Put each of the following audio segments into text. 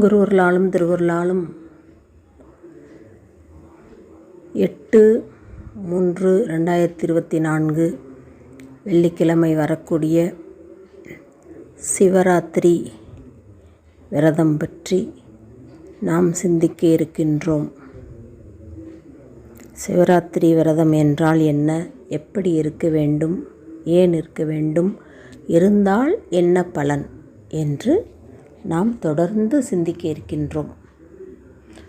குருவர்களாலும் திருவர்களாலும் எட்டு மூன்று ரெண்டாயிரத்தி இருபத்தி நான்கு வெள்ளிக்கிழமை வரக்கூடிய சிவராத்திரி விரதம் பற்றி நாம் சிந்திக்க இருக்கின்றோம். சிவராத்திரி விரதம் என்றால் என்ன? எப்படி இருக்க வேண்டும்? ஏன் இருக்க வேண்டும்? இருந்தால் என்ன பலன்? என்று நாம் தொடர்ந்து சிந்திக்க இருக்கின்றோம்.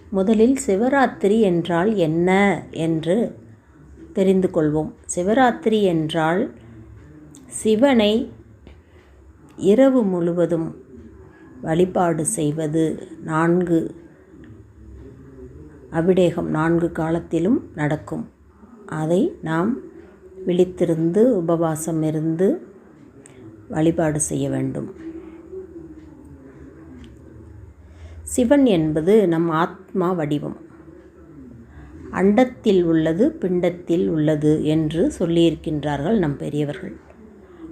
முதலில் சிவராத்திரி என்றால் என்ன என்று தெரிந்து கொள்வோம். சிவராத்திரி என்றால் சிவனை இரவு முழுவதும் வழிபாடு செய்வது. நான்கு அபிடேகம் நான்கு காலத்திலும் நடக்கும். அதை நாம் விழித்திருந்து உபவாசம் இருந்து வழிபாடு செய்ய வேண்டும். சிவன் என்பது நம் ஆத்மா வடிவம். அண்டத்தில் உள்ளது பிண்டத்தில் உள்ளது என்று சொல்லியிருக்கின்றார்கள் நம் பெரியவர்கள்.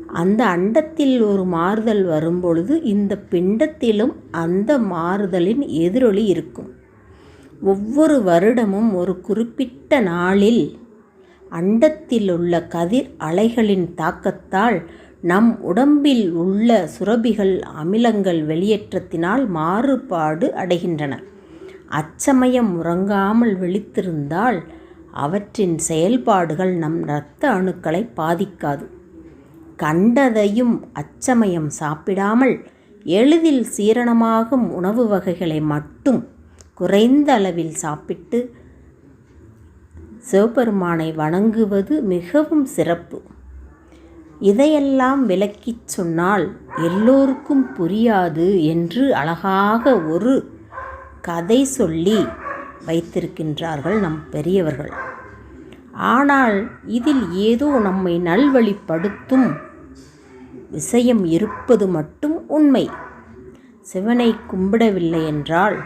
அந்த அண்டத்தில் ஒரு மாறுதல் வரும்பொழுது இந்த பிண்டத்திலும் அந்த மாறுதலின் எதிரொலி இருக்கும். ஒவ்வொரு வருடமும் ஒரு குறிப்பிட்ட நாளில் அண்டத்தில் உள்ள கதிர் அலைகளின் தாக்கத்தால் நம் உடம்பில் உள்ள சுரபிகள் அமிலங்கள் வெளியேற்றத்தினால் மாறுபாடு அடைகின்றன. அச்சமயம் உறங்காமல் விழித்திருந்தால் அவற்றின் செயல்பாடுகள் நம் இரத்த அணுக்களை பாதிக்காது. கண்டதையும் அச்சமயம் சாப்பிடாமல் எளிதில் சீரணமாகும் உணவு வகைகளை மட்டும் குறைந்த அளவில் சாப்பிட்டு சிவபெருமானை வணங்குவது மிகவும் சிறப்பு. இதையெல்லாம் விளக்கிச் சொன்னால் எல்லோருக்கும் புரியாது என்று அழகாக ஒரு கதை சொல்லி வைத்திருக்கின்றார்கள் நம் பெரியவர்கள். ஆனால் இதில் ஏதோ நம்மை நல்வழிப்படுத்தும் விஷயம் இருப்பது மட்டும் உண்மை. சிவனை கும்பிடவில்லை என்றால்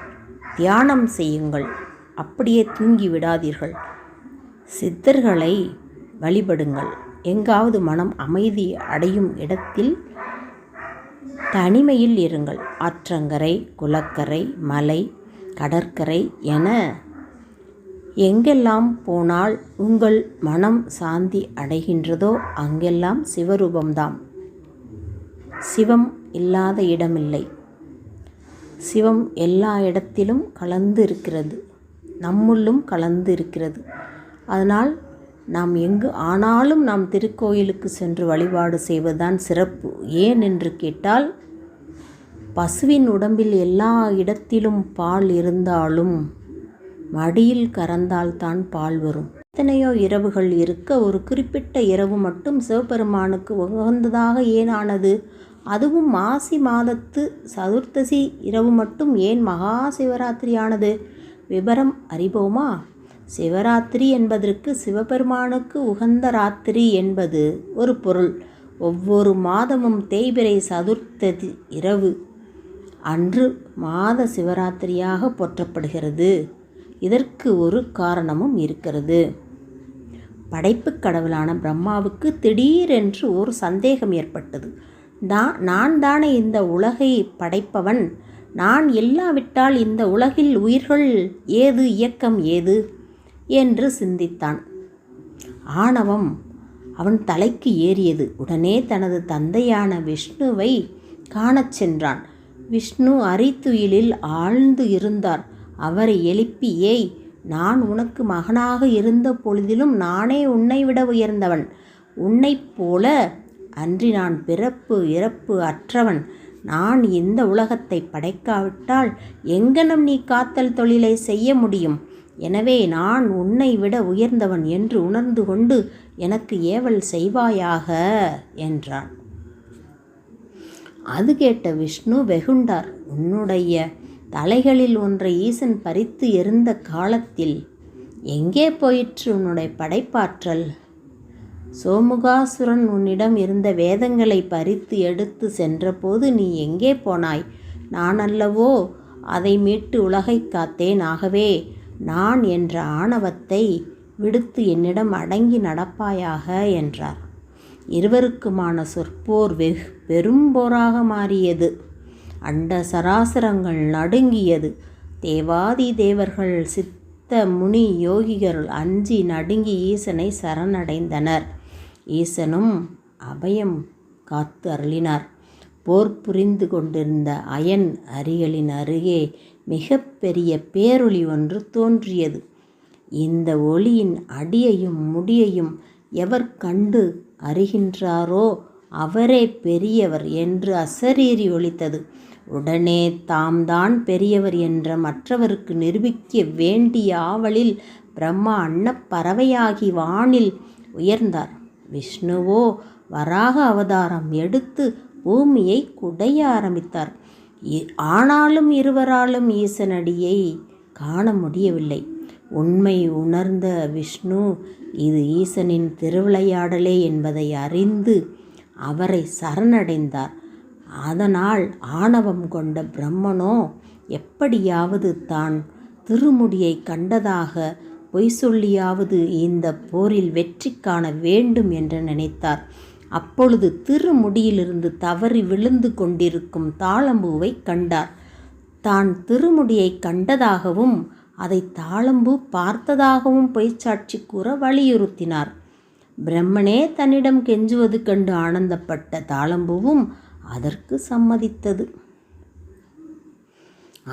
தியானம் செய்யுங்கள் அப்படியே தூங்கி விடாதீர்கள். சித்தர்களை வழிபடுங்கள். எங்காவது மனம் அமைதி அடையும் இடத்தில் தனிமையில் இருங்கள். ஆற்றங்கரை குளக்கரை மலை கடற்கரை என எங்கெல்லாம் போனால் உங்கள் மனம் சாந்தி அடைகின்றதோ அங்கெல்லாம் சிவரூபம்தாம் சிவம் இல்லாத இடமில்லை. சிவம் எல்லா இடத்திலும் கலந்து இருக்கிறது. நம்முள்ளும் கலந்து இருக்கிறது. அதனால் நாம் எங்கு ஆனாலும் நாம் திருக்கோயிலுக்கு சென்று வழிபாடு செய்வதுதான் சிறப்பு. ஏன் என்று கேட்டால் பசுவின் உடம்பில் எல்லா இடத்திலும் பால் இருந்தாலும் மடியில் கறந்தால்தான் பால் வரும். எத்தனையோ இரவுகள் இருக்க ஒரு குறிப்பிட்ட இரவு மட்டும் சிவபெருமானுக்கு உகந்ததாக ஏன் ஆனது அதுவும் மாசி மாதத்து சதுர்த்தசி இரவு மட்டும் ஏன் மகா சிவராத்திரியானது? விபரம் அறிவோமா? சிவராத்திரி என்பதற்கு சிவபெருமானுக்கு உகந்த ராத்திரி என்பது ஒரு பொருள். ஒவ்வொரு மாதமும் தேய்பிரை சதுர்த்ததி இரவு. அன்று மாத சிவராத்திரியாக போற்றப்படுகிறது. இதற்கு ஒரு காரணமும் இருக்கிறது. படைப்பு கடவுளான பிரம்மாவுக்கு திடீரென்று ஒரு சந்தேகம் ஏற்பட்டது. தான் நான் தானே இந்த உலகை படைப்பவன்? நான் இல்லாவிட்டால் இந்த உலகில் உயிர்கள் ஏது இயக்கம் ஏது? என்று சிந்தித்தான். ஆணவம் அவன் தலைக்கு ஏறியது. உடனே தனது தந்தையான விஷ்ணுவை காணச் சென்றான். விஷ்ணு அரித்துயிலில் ஆழ்ந்து இருந்தார். அவரை எழுப்பி ஏய் நான் உனக்கு மகனாக இருந்த பொழுதிலும் நானே உன்னை விட உயர்ந்தவன். உன்னைப் போல அன்றி நான் பிறப்பு இறப்பு அற்றவன். நான் இந்த உலகத்தை படைக்காவிட்டால் எங்கனம் நீ காத்தல் தொழிலை செய்ய முடியும்? எனவே நான் உன்னை விட உயர்ந்தவன் என்று உணர்ந்து கொண்டு எனக்கு ஏவல் செய்வாயாக என்றான். அது கேட்ட விஷ்ணு வெகுண்டார் உன்னுடைய தலைகளில் ஒன்றை ஈசன் பறித்து எரிந்த காலத்தில் எங்கே போயிற்று உன்னுடைய படைப்பாற்றல்? சோமுகாசுரன் உன்னிடம் இருந்த வேதங்களை பறித்து எடுத்து சென்றபோது நீ எங்கே போனாய்? நான் அல்லவோ அதை மீட்டு உலகை காத்தேன் ஆகவே நான் என்ற ஆணவத்தை விடுத்து என்னிடம் அடங்கி நடப்பாயாக என்றார். இருவருக்குமான சொற்போர் வெகு பெரும் போராக மாறியது. அண்ட சராசரங்கள் நடுங்கியது. தேவாதி தேவர்கள் சித்த முனி யோகிகள் அஞ்சி நடுங்கி ஈசனை சரணடைந்தனர். ஈசனும் அபயம் காத்து அருளினார். போர் புரிந்து கொண்டிருந்த அயன் அரியலின் அருகே மிக பெரிய பேரொளி ஒன்று தோன்றியது. இந்த ஒளியின் அடியையும் முடியையும் எவர் கண்டு அறிகின்றாரோ அவரே பெரியவர் என்று அசரீரி ஒழித்தது உடனே தாம் தான் பெரியவர் என்ற மற்றவருக்கு நிரூபிக்க வேண்டிய ஆவலில் பிரம்மா அன்னப்பறவையாகி வானில் உயர்ந்தார். விஷ்ணுவோ வராக அவதாரம் எடுத்து பூமியை குடைய ஆரம்பித்தார். ஆனாலும் இருவராலும் ஈசனடியை காண முடியவில்லை. உண்மை உணர்ந்த விஷ்ணு இது ஈசனின் திருவிளையாடலே என்பதை அறிந்து அவரை சரணடைந்தார். அதனால் ஆணவம் கொண்ட பிரம்மனோ எப்படியாவது தான் திருமுடியை கண்டதாக பொய் சொல்லியாவது இந்த போரில் வெற்றி காண வேண்டும் என்று நினைத்தார். அப்பொழுது திருமுடியிலிருந்து தவறி விழுந்து கொண்டிருக்கும் தாளம்பூவை கண்டார். தான் திருமுடியை கண்டதாகவும் அதை தாளம்பூ பார்த்ததாகவும் பொய்ச்சாட்சி கூற வலியுறுத்தினார். பிரம்மனே தன்னிடம் கெஞ்சுவது கண்டு ஆனந்தப்பட்ட தாளம்பூவும் அதற்கு சம்மதித்தது.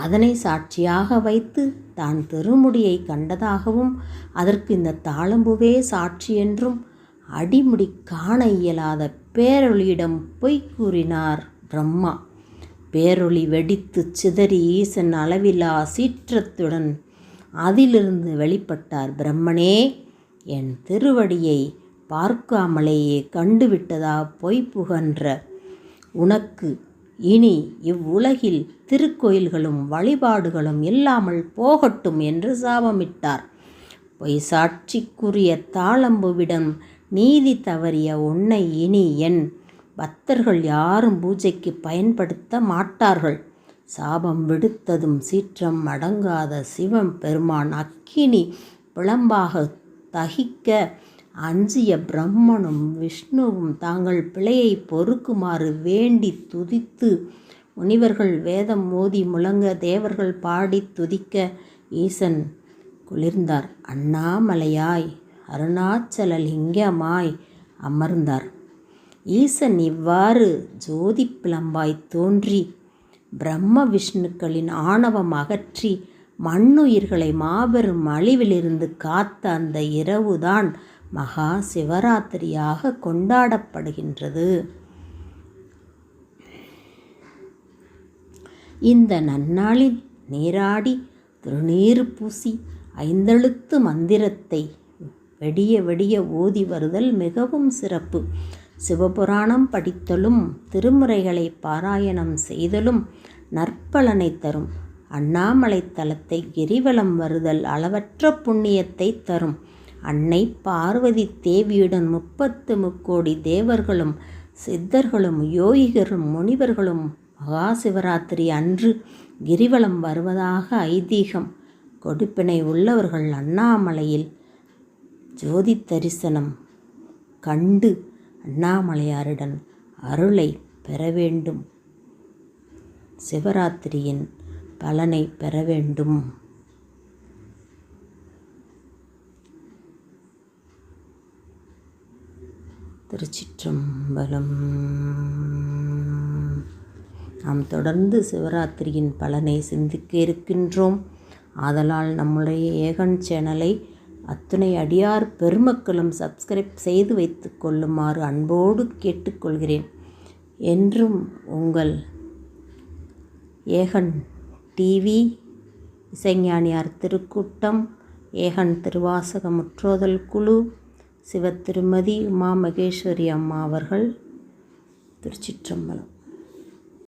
அதனை சாட்சியாக வைத்து தான் திருமுடியை கண்டதாகவும் அதற்கு இந்த தாளம்புவே சாட்சி என்றும் அடிமுடி காண இயலாத பேரொளியிடம் பொய் கூறினார் பிரம்மா. பேரொளி வெடித்து சிதறி ஈசன் அளவிலா சீற்றத்துடன் அதிலிருந்து வெளிப்பட்டார். பிரம்மனே என் திருவடியை பார்க்காமலேயே கண்டுவிட்டதா பொய் புகன்ற? உனக்கு இனி இவ்வுலகில் திருக்கோயில்களும் வழிபாடுகளும் இல்லாமல் போகட்டும் என்று சாபமிட்டார். பொய் சாட்சிக்குரிய தாளம்புவிடம் நீதி தவறிய உன்னை இனி என் பக்தர்கள் யாரும் பூஜைக்கு பயன்படுத்த மாட்டார்கள். சாபம் விடுத்ததும் சீற்றம் அடங்காத சிவம் பெருமான் அக்கினி விளம்பாக தகிக்க அஞ்சிய பிரம்மனும் விஷ்ணுவும் தாங்கள் பிழையை பொறுக்குமாறு வேண்டி துதித்து முனிவர்கள் வேதம் மோதி முழங்க தேவர்கள் பாடி துதிக்க ஈசன் குளிர்ந்தார். அண்ணாமலையாய் அருணாச்சல லிங்கமாய் அமர்ந்தார். ஈசன் இவ்வாறு ஜோதி பிளம்பாய் தோன்றி பிரம்ம விஷ்ணுக்களின் ஆணவம் அகற்றி மண்ணுயிர்களை மாபெரும் அழிவிலிருந்து காத்த அந்த இரவுதான் மகா சிவராத்திரியாக கொண்டாடப்படுகின்றது. இந்த நன்னாளில் நீராடி திருநீர் பூசி ஐந்தெழுத்து மந்திரத்தை வெடிய வெடிய ஓதி வருதல் மிகவும் சிறப்பு. சிவபுராணம் படித்தலும் திருமுறைகளை பாராயணம் செய்தலும் நற்பலனை தரும். அண்ணாமலை தலத்தை கிரிவலம் வருதல் அளவற்ற புண்ணியத்தை தரும். அன்னை பார்வதி தேவியுடன் முப்பத்து முக்கோடி தேவர்களும் சித்தர்களும் யோகிகரும் முனிவர்களும் மகா சிவராத்திரி அன்று கிரிவலம் வருவதாக ஐதீகம். கொடுப்பினை உள்ளவர்கள் அண்ணாமலையில் ஜோதி தரிசனம் கண்டு அண்ணாமலையாருடன் அருளை பெற வேண்டும். சிவராத்திரியின் பலனை பெற வேண்டும். திருச்சிற்றம்பலம். நாம் தொடர்ந்து சிவராத்திரியின் பலனை சிந்திக்க இருக்கின்றோம். ஆதலால் நம்முடைய ஏகன் சேனலை அத்துணை அடியார் பெருமக்களும் சப்ஸ்கிரைப் செய்து வைத்து கொள்ளுமாறு அன்போடு கேட்டுக்கொள்கிறேன். என்றும் உங்கள் ஏகன் டிவி இசைஞானியார் திருக்கூட்டம் ஏகன் திருவாசக முற்றோதல் குழு சிவத்திருமதி உமா மகேஸ்வரி அம்மா அவர்கள் திருச்சிற்றம்பலம்.